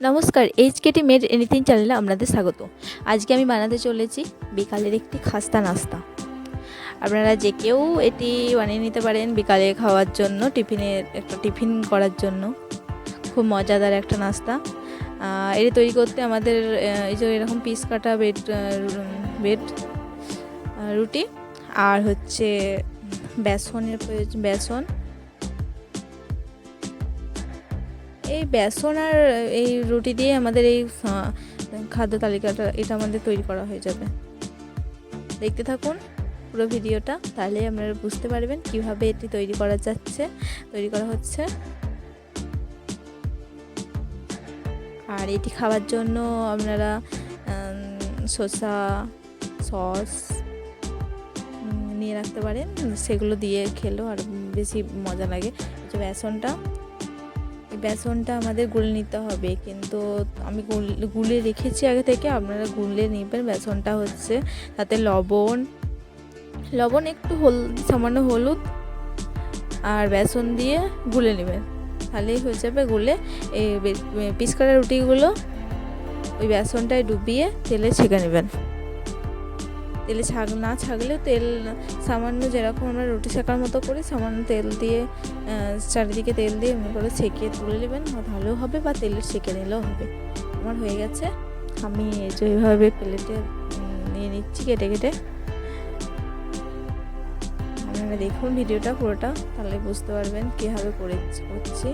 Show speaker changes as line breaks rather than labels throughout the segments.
নমস্কার H Katie made anything চ্যানেলে আপনাদের স্বাগত। আজকে আমি বানাতে চলেছি বিকালের একটি খাস্তা নাস্তা। আপনারা যে কেউ এটি বানিয়ে নিতে পারেন বিকালে খাওয়ার জন্য, টিফিনের একটা টিফিন করার জন্য। খুব মজাদার একটা নাস্তা। এটি তৈরি করতে আমাদের এই যে এরকম পিস কাটা বেড বেড রুটি, আর হচ্ছে বেসনের প্রয়োজন, বেসন। এই বেসন আর এই রুটি দিয়ে আমাদের এই খাদ্য তালিকাটা, এটা আমাদের তৈরি করা হয়ে যাবে। দেখতে থাকুন পুরো ভিডিওটা, তাহলে আপনারা বুঝতে পারবেন কীভাবে এটি তৈরি করা যাচ্ছে। তৈরি করা হচ্ছে। আর এটি খাওয়ার জন্য আপনারা শসা, সস নিয়ে রাখতে পারেন। সেগুলো দিয়ে খেলেও আর বেশি মজা লাগে। বেসনটা বেসনটা আমাদের গুলে নিতে হবে। কিন্তু আমি গুলে রেখেছি আগে থেকে, আপনারা গুলে নেবেন বেসনটা হচ্ছে। তাতে লবণ লবণ একটু হল, সামান্য হলুদ আর বেসন দিয়ে গুলে নেবেন। তাহলেই হয়ে যাবে গুলে। এই পিস করা রুটিগুলো ওই বেসনটায় ডুবিয়ে তেলে ছেঁকে নেবেন। তেলে ছাগ, না ছাগলেও তেল, সামান্য যেরকম আমরা রুটি ছেঁকার মতো করি, সামান্য তেল দিয়ে চারিদিকে তেল দিয়ে এমনি করে ছেঁকে তুলে নেবেন। ভালো হবে বা তেলে ছেঁকে নিলেও হবে। আমার হয়ে গেছে। আমি এই যে এইভাবে প্লেটে নিয়ে নিচ্ছি কেটে কেটে। আপনারা দেখুন ভিডিওটা পুরোটা, তাহলে বুঝতে পারবেন কীভাবে করে করছি।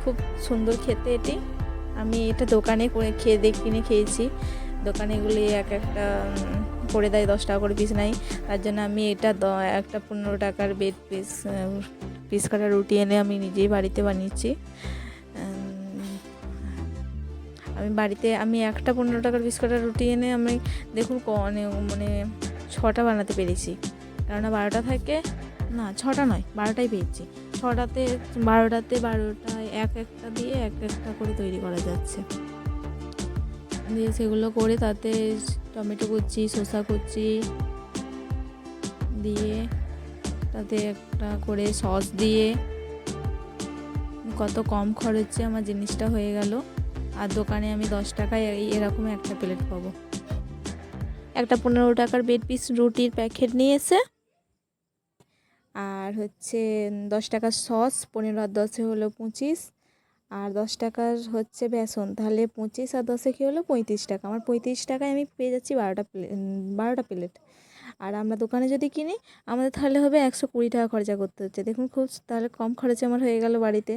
খুব সুন্দর খেতে এটি। আমি এটা দোকানে করে খেয়ে, দেখ, কিনে খেয়েছি। দোকানে এগুলি এক একটা করে দেয় দশ টাকা করে পিস নাই তার জন্য আমি এটা একটা পনেরো টাকার বেড পিস পিস কাটা রুটি এনে আমি নিজেই বাড়িতে বানিয়েছি। আমি বাড়িতে, আমি একটা পনেরো টাকার পিস কাটা রুটি এনে আমি দেখুন অনেক মানে ছটা বানাতে পেরেছি। কেননা বারোটা থাকে, না, ছটা নয় বারোটাই পেয়েছি। ছটাতে, বারোটাতে বারোটায় এক একটা দিয়ে এক একটা করে তৈরি করা যাচ্ছে। দিয়ে সেগুলো করে তাতে টমেটো কুচি, শসা কুচি দিয়ে তাতে একটা করে সস দিয়ে কত কম খরচে আমার জিনিসটা হয়ে গেল। আর দোকানে আমি দশ টাকায় এরকম একটা প্লেট পাবো। একটা পনেরো টাকার বেড পিস রুটির প্যাকেট নিয়ে এসে আর হচ্ছে দশ টাকার সস, পনেরো আর দশে হলো পঁচিশ। আর দশ টাকার হচ্ছে বেসন, তাহলে পঁচিশ আর দশে কী হলো? পঁয়ত্রিশ টাকা। আমার পঁয়ত্রিশ টাকায় আমি পেয়ে যাচ্ছি বারোটা প্লেট বারোটা প্লেট। আর আমরা দোকানে যদি কিনি, আমাদের তাহলে হবে একশো কুড়ি টাকা খরচা করতে হচ্ছে। দেখুন খুব তাহলে কম খরচে আমার হয়ে গেল বাড়িতে।